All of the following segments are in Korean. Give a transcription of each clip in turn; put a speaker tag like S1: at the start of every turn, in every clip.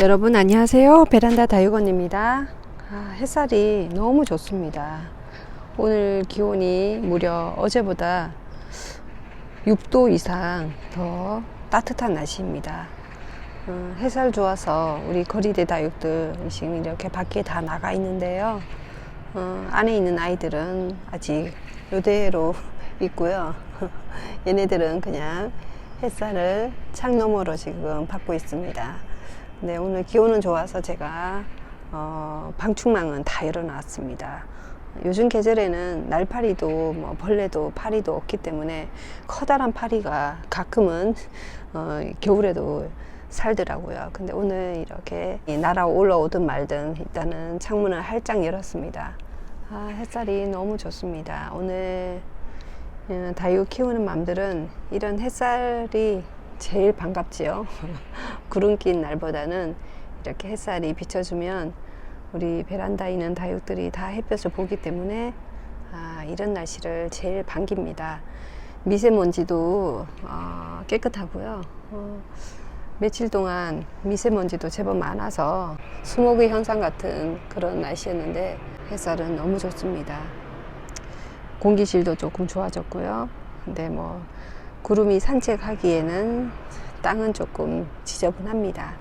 S1: 여러분 안녕하세요. 베란다 다육원입니다. 아, 햇살이 너무 좋습니다. 오늘 기온이 무려 어제보다 6도 이상 더 따뜻한 날씨입니다. 어, 햇살 좋아서 우리 거리대 다육들 지금 이렇게 밖에 다 나가 있는데요. 어, 안에 있는 아이들은 아직 요대로 있고요. 얘네들은 그냥 햇살을 창 너머로 지금 받고 있습니다. 네, 오늘 기온은 좋아서 제가 어, 방충망은 다 열어놨습니다. 요즘 계절에는 날파리도 뭐 벌레도 파리도 없기 때문에 커다란 파리가 가끔은 어, 겨울에도 살더라고요. 근데 오늘 이렇게 날아 올라오든 말든 일단은 창문을 활짝 열었습니다. 아, 햇살이 너무 좋습니다. 오늘 어, 다육 키우는 맘들은 이런 햇살이 제일 반갑지요. 구름 낀 날보다는 이렇게 햇살이 비춰주면 우리 베란다에 있는 다육들이 다 햇볕을 보기 때문에 아, 이런 날씨를 제일 반깁니다. 미세먼지도 어, 깨끗하고요. 어, 며칠 동안 미세먼지도 제법 많아서 스모그 현상 같은 그런 날씨였는데 햇살은 너무 좋습니다. 공기질도 조금 좋아졌고요. 근데 뭐 구름이 산책하기에는 땅은 조금 지저분합니다.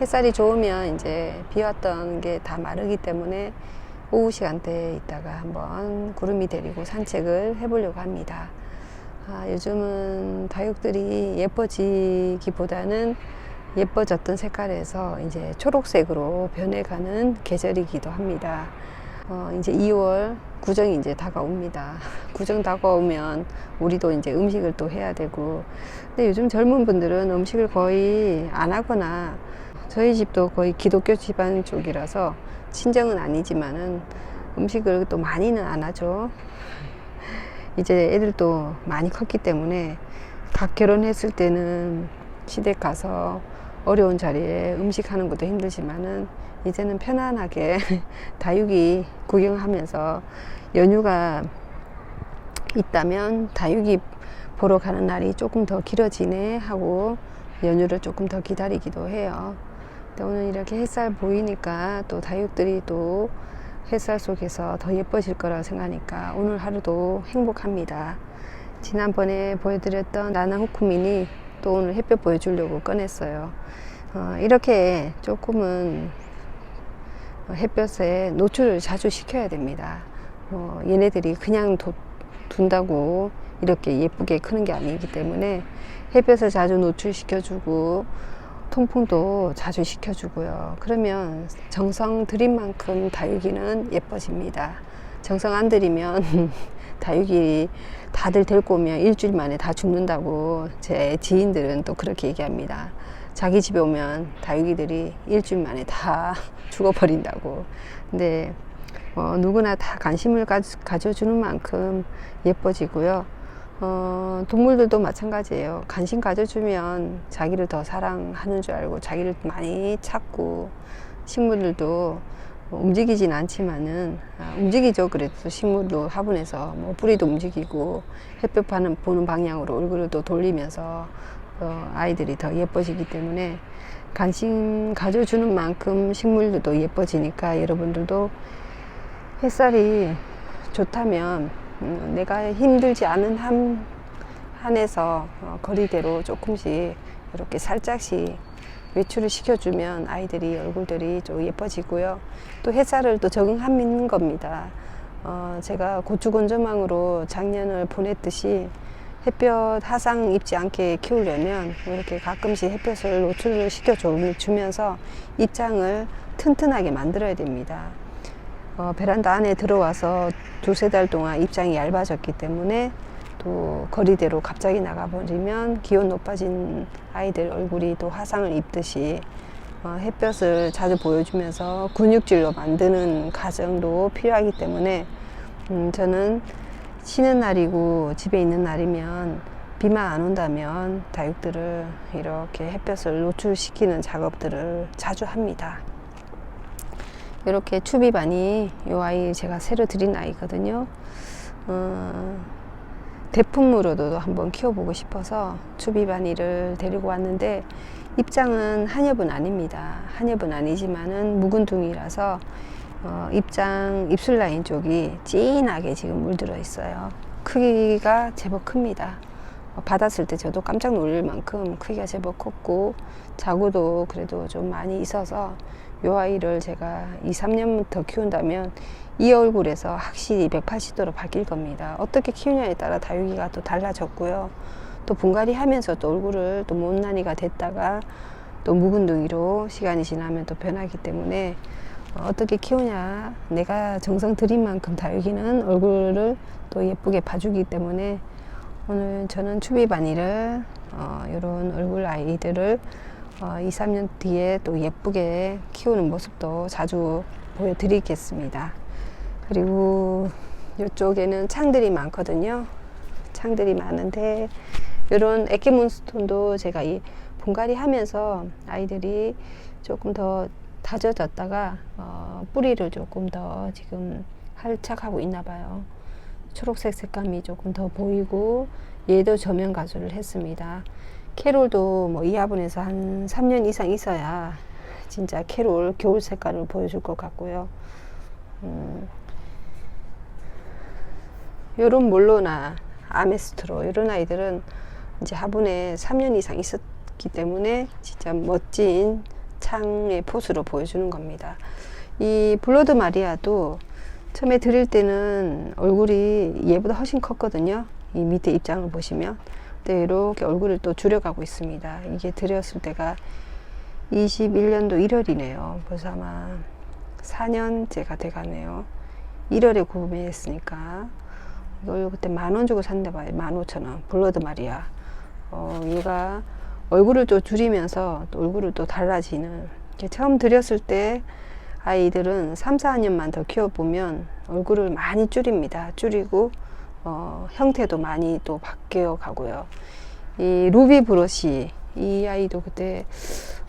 S1: 햇살이 좋으면 이제 비 왔던 게 다 마르기 때문에 오후 시간대에 있다가 한번 구름이 데리고 산책을 해보려고 합니다. 아, 요즘은 다육들이 예뻐지기보다는 예뻐졌던 색깔에서 이제 초록색으로 변해가는 계절이기도 합니다. 어, 이제 2월 구정이 이제 다가옵니다. 구정 다가오면 우리도 이제 음식을 또 해야 되고. 근데 요즘 젊은 분들은 음식을 거의 안 하거나 저희 집도 거의 기독교 집안 쪽이라서 친정은 아니지만은 음식을 또 많이는 안 하죠. 이제 애들도 많이 컸기 때문에 각 결혼했을 때는 시댁 가서 어려운 자리에 음식 하는 것도 힘들지만은 이제는 편안하게 다육이 구경하면서 연휴가 있다면 다육이 보러 가는 날이 조금 더 길어지네 하고 연휴를 조금 더 기다리기도 해요. 근데 오늘 이렇게 햇살 보이니까 또 다육들이 또 햇살 속에서 더 예뻐질 거라고 생각하니까 오늘 하루도 행복합니다. 지난번에 보여드렸던 나나 후쿠민이 또 오늘 햇볕 보여주려고 꺼냈어요. 어, 이렇게 조금은 햇볕에 노출을 자주 시켜야 됩니다. 뭐 얘네들이 그냥 도, 둔다고 이렇게 예쁘게 크는 게 아니기 때문에 햇볕을 자주 노출시켜주고 통풍도 자주 시켜주고요. 그러면 정성 들인 만큼 다육이는 예뻐집니다. 정성 안 들이면 다육이 다들 데리고 오면 일주일 만에 다 죽는다고 제 지인들은 또 그렇게 얘기합니다. 자기 집에 오면 다육이들이 일주일 만에 다 죽어버린다고. 근데 어, 누구나 다 관심을 가, 가져주는 만큼 예뻐지고요. 어, 동물들도 마찬가지예요. 관심 가져주면 자기를 더 사랑하는 줄 알고 자기를 많이 찾고 식물들도 뭐 움직이진 않지만은 아, 움직이죠. 그래도 식물도 화분에서 뭐 뿌리도 움직이고 햇볕 보는 방향으로 얼굴을 또 돌리면서 어, 아이들이 더 예뻐지기 때문에 관심 가져주는 만큼 식물들도 예뻐지니까 여러분들도 햇살이 좋다면 음, 내가 힘들지 않은 한 한에서 어, 거리대로 조금씩 이렇게 살짝씩 외출을 시켜주면 아이들이 얼굴들이 좀 예뻐지고요. 또 햇살을 또 적응하는 겁니다. 어, 제가 고추 건조망으로 작년을 보냈듯이 햇볕 하상 입지 않게 키우려면 이렇게 가끔씩 햇볕을 노출을 시켜주면서 입장을 튼튼하게 만들어야 됩니다. 어, 베란다 안에 들어와서 두세 달 동안 입장이 얇아졌기 때문에 또 거리대로 갑자기 나가버리면 기온 높아진 아이들 얼굴이 또 화상을 입듯이 어, 햇볕을 자주 보여주면서 근육질로 만드는 과정도 필요하기 때문에 음, 저는 쉬는 날이고 집에 있는 날이면 비만 안 온다면 다육들을 이렇게 햇볕을 노출시키는 작업들을 자주 합니다. 이렇게 추비반이 이 아이 제가 새로 들인 아이거든요. 어, 대품으로도 한번 키워보고 싶어서 추비반이를 데리고 왔는데 입장은 한엽은 아닙니다. 한엽은 아니지만은 묵은둥이라서 어, 입장 입술 라인 쪽이 진하게 지금 물들어 있어요. 크기가 제법 큽니다. 어, 받았을 때 저도 깜짝 놀랄 만큼 크기가 제법 컸고 자구도 그래도 좀 많이 있어서 요 아이를 제가 2, 3년 더 키운다면 이 얼굴에서 확실히 180도로 바뀔 겁니다. 어떻게 키우냐에 따라 다육이가 또 달라졌고요. 또 분갈이 하면서 또 얼굴을 또 못난이가 됐다가 또 묵은둥이로 시간이 지나면 또 변하기 때문에 어, 어떻게 키우냐 내가 정성 들인 만큼 다육이는 얼굴을 또 예쁘게 봐주기 때문에 오늘 저는 추비 바니를 어, 이런 얼굴 아이들을 어, 2, 3년 뒤에 또 예쁘게 키우는 모습도 자주 보여드리겠습니다. 그리고 이쪽에는 창들이 많거든요. 창들이 많은데 이런 에키몬스톤도 제가 이 분갈이 하면서 아이들이 조금 더 다져졌다가 어, 뿌리를 조금 더 지금 활착하고 있나 봐요. 초록색 색감이 조금 더 보이고 얘도 저면 가수를 했습니다. 캐롤도 뭐 이 화분에서 한 3년 이상 있어야 진짜 캐롤 겨울 색깔을 보여줄 것 같고요. 음, 요런 몰로나 아메스트로 이런 아이들은 이제 화분에 3년 이상 있었기 때문에 진짜 멋진 창의 포수로 보여주는 겁니다. 이 블러드 마리아도 처음에 드릴 때는 얼굴이 얘보다 훨씬 컸거든요. 이 밑에 입장을 보시면. 근데 이렇게 얼굴을 또 줄여가고 있습니다. 이게 드렸을 때가 21년도 1월이네요. 벌써 아마 4년째가 돼가네요. 1월에 구매했으니까 이걸 그때 만 원 주고 샀는데 봐요. 만 오천 원. 블러드 마리아. 어, 얘가 얼굴을 또 줄이면서 또 얼굴을 또 달라지는. 처음 드렸을 때 아이들은 3, 4년만 더 키워보면 얼굴을 많이 줄입니다. 줄이고, 어, 형태도 많이 또 바뀌어 가고요. 이 루비 브러쉬, 이 아이도 그때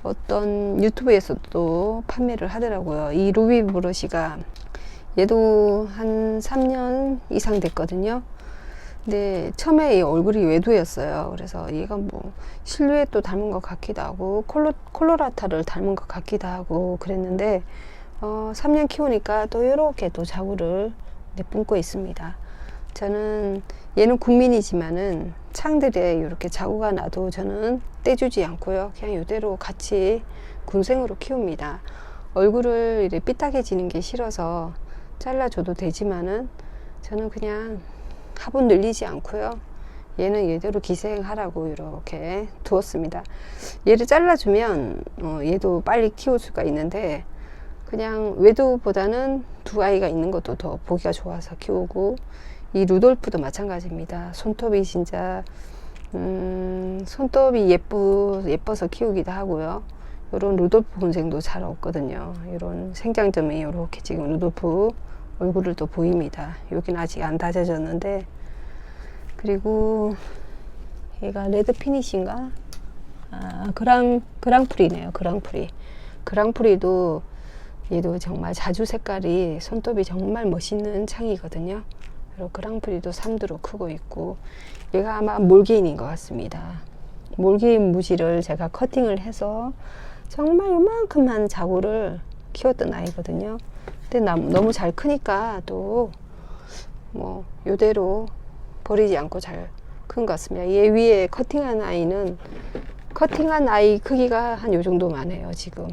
S1: 어떤 유튜브에서도 판매를 하더라고요. 이 루비 브러쉬가 얘도 한 3년 이상 됐거든요. 근데 처음에 이 얼굴이 외도였어요. 그래서 얘가 뭐 실루엣도 닮은 것 같기도 하고 콜로, 콜로라타를 닮은 것 같기도 하고 그랬는데 어, 3년 키우니까 또 이렇게 또 자구를 내뿜고 있습니다. 저는 얘는 국민이지만은 창들에 이렇게 자구가 나도 저는 떼주지 않고요. 그냥 이대로 같이 군생으로 키웁니다. 얼굴을 이렇게 삐딱해지는 게 싫어서 잘라줘도 되지만은 저는 그냥 화분 늘리지 않고요. 얘는 얘대로 기생하라고 이렇게 두었습니다. 얘를 잘라주면 어, 얘도 빨리 키울 수가 있는데 그냥 외도보다는 두 아이가 있는 것도 더 보기가 좋아서 키우고 이 루돌프도 마찬가지입니다. 손톱이 진짜 음, 손톱이 예쁘 예뻐서 키우기도 하고요. 이런 루돌프 군생도 잘 없거든요. 이런 생장점이 이렇게 지금 루돌프 얼굴을 또 보입니다. 여기는 아직 안 다져졌는데 그리고 얘가 레드 피니시인가? 아, 그랑 그랑프리네요. 그랑프리. 그랑프리도 얘도 정말 자주 색깔이 손톱이 정말 멋있는 창이거든요. 그리고 그랑프리도 삼두로 크고 있고 얘가 아마 몰개인인 것 같습니다. 몰개인 무지를 제가 커팅을 해서 정말 요만큼한 자구를 키웠던 아이거든요. 근데 남- 너무 잘 크니까 또 뭐 요대로 버리지 않고 잘 큰 것 같습니다. 얘 위에 커팅한 아이는 커팅한 아이 크기가 한 요 정도만 해요 지금.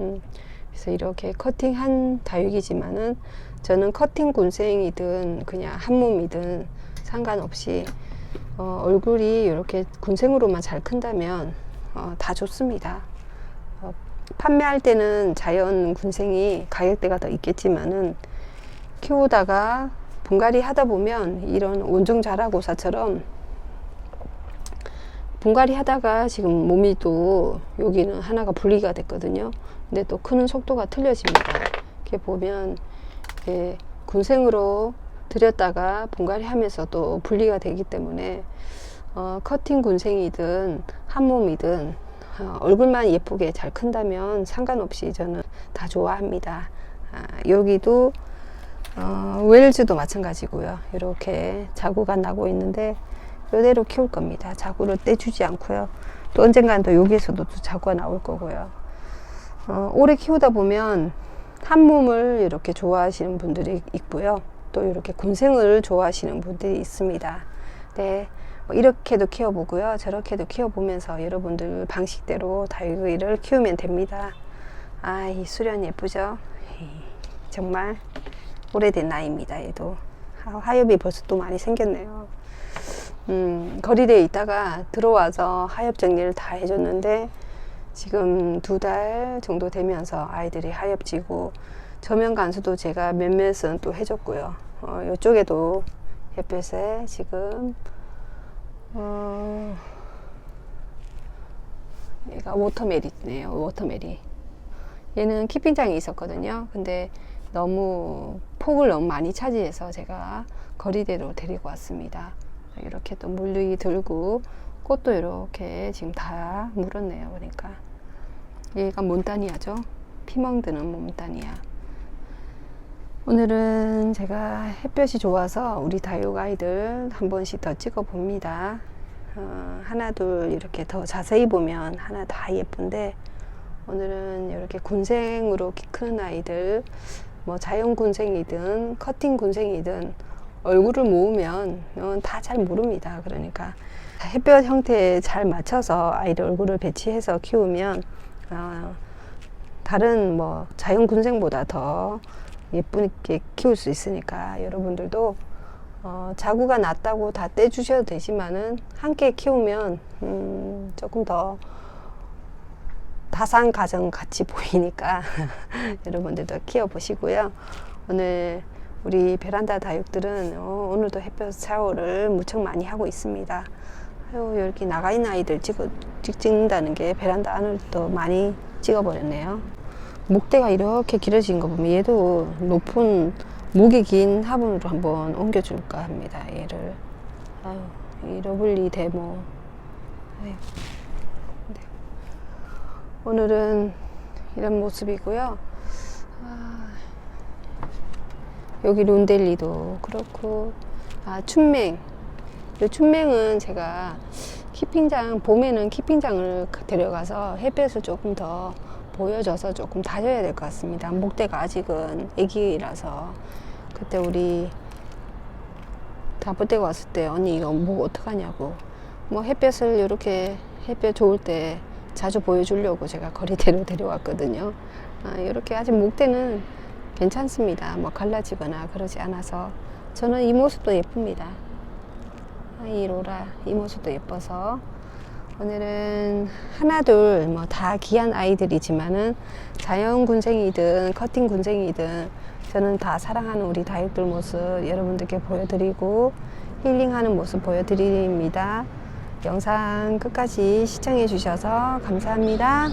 S1: 음, 그래서 이렇게 커팅한 다육이지만은 저는 커팅 군생이든 그냥 한 몸이든 상관없이 어, 얼굴이 이렇게 군생으로만 잘 큰다면 어, 다 좋습니다. 어, 판매할 때는 자연 군생이 가격대가 더 있겠지만은 키우다가 분갈이 하다 보면 이런 온종 자라고사처럼 분갈이 하다가 지금 몸이 또 여기는 하나가 분리가 됐거든요. 근데 또 크는 속도가 틀려집니다. 이렇게 보면 이렇게 군생으로 들였다가 분갈이 하면서 또 분리가 되기 때문에 어, 커팅 군생이든 한 몸이든 어, 얼굴만 예쁘게 잘 큰다면 상관없이 저는 다 좋아합니다. 아, 여기도 어, 웰즈도 마찬가지고요. 이렇게 자구가 나고 있는데 이대로 키울 겁니다. 자구를 떼주지 않고요. 또 언젠가는 또 여기에서도 또 자구가 나올 거고요. 어, 오래 키우다 보면 한 몸을 이렇게 좋아하시는 분들이 있고요. 또 이렇게 군생을 좋아하시는 분들이 있습니다. 네. 뭐 이렇게도 키워보고요. 저렇게도 키워보면서 여러분들 방식대로 다육이를 키우면 됩니다. 아, 이 수련 예쁘죠? 이, 정말 오래된 나이입니다. 얘도. 아, 하엽이 벌써 또 많이 생겼네요. 음, 거리대에 있다가 들어와서 하엽 정리를 다 해줬는데 지금 두 달 정도 되면서 아이들이 하엽지고 저면 간수도 제가 몇몇은 또 해줬고요. 어, 이쪽에도 햇볕에 지금 어, 얘가 워터메리네요. 워터메리. 얘는 키핑장이 있었거든요. 근데 너무 폭을 너무 많이 차지해서 제가 거리대로 데리고 왔습니다. 이렇게 또 물이 들고 꽃도 이렇게 지금 다 물었네요. 그러니까 얘가 몬타니아죠. 피멍드는 몬타니아. 오늘은 제가 햇볕이 좋아서 우리 다육 아이들 한 번씩 더 찍어 봅니다. 어, 하나 둘 이렇게 더 자세히 보면 하나 다 예쁜데 오늘은 이렇게 군생으로 키 크는 아이들 뭐 자연 군생이든 커팅 군생이든 얼굴을 모으면 다 잘 모릅니다. 그러니까 햇볕 형태에 잘 맞춰서 아이들 얼굴을 배치해서 키우면 어, 다른 뭐 자연 군생보다 더 예쁘게 키울 수 있으니까 여러분들도 어, 자구가 낮다고 다 떼주셔도 되지만은 함께 키우면 음, 조금 더 다산 가정 같이 보이니까 여러분들도 키워 보시고요. 오늘 우리 베란다 다육들은 어, 오늘도 햇볕 샤워를 무척 많이 하고 있습니다. 아유, 이렇게 나가 있는 아이들 찍어, 찍, 찍는다는 게 베란다 안을 또 많이 찍어버렸네요. 목대가 이렇게 길어진 거 보면 얘도 높은 목이 긴 화분으로 한번 옮겨줄까 합니다. 얘를 아유, 이 러블리 데모. 아유, 네. 오늘은 이런 모습이고요. 아, 여기 론델리도 그렇고 아 춘맹 이 춘맹은 제가 키핑장 봄에는 키핑장을 데려가서 햇볕을 조금 더 보여줘서 조금 다져야 될 것 같습니다. 목대가 아직은 애기라서 그때 우리 다부대가 왔을 때 언니 이거 목 어떡하냐고 뭐 햇볕을 이렇게 햇볕 좋을 때 자주 보여주려고 제가 거리대로 데려왔거든요. 아, 이렇게 아직 목대는 괜찮습니다. 뭐 갈라지거나 그러지 않아서 저는 이 모습도 예쁩니다. 아, 이 로라 이 모습도 예뻐서 오늘은 하나 둘 뭐 다 귀한 아이들이지만은 자연 군생이든 커팅 군생이든 저는 다 사랑하는 우리 다육들 모습 여러분들께 보여드리고 힐링하는 모습 보여드립니다. 영상 끝까지 시청해 주셔서 감사합니다.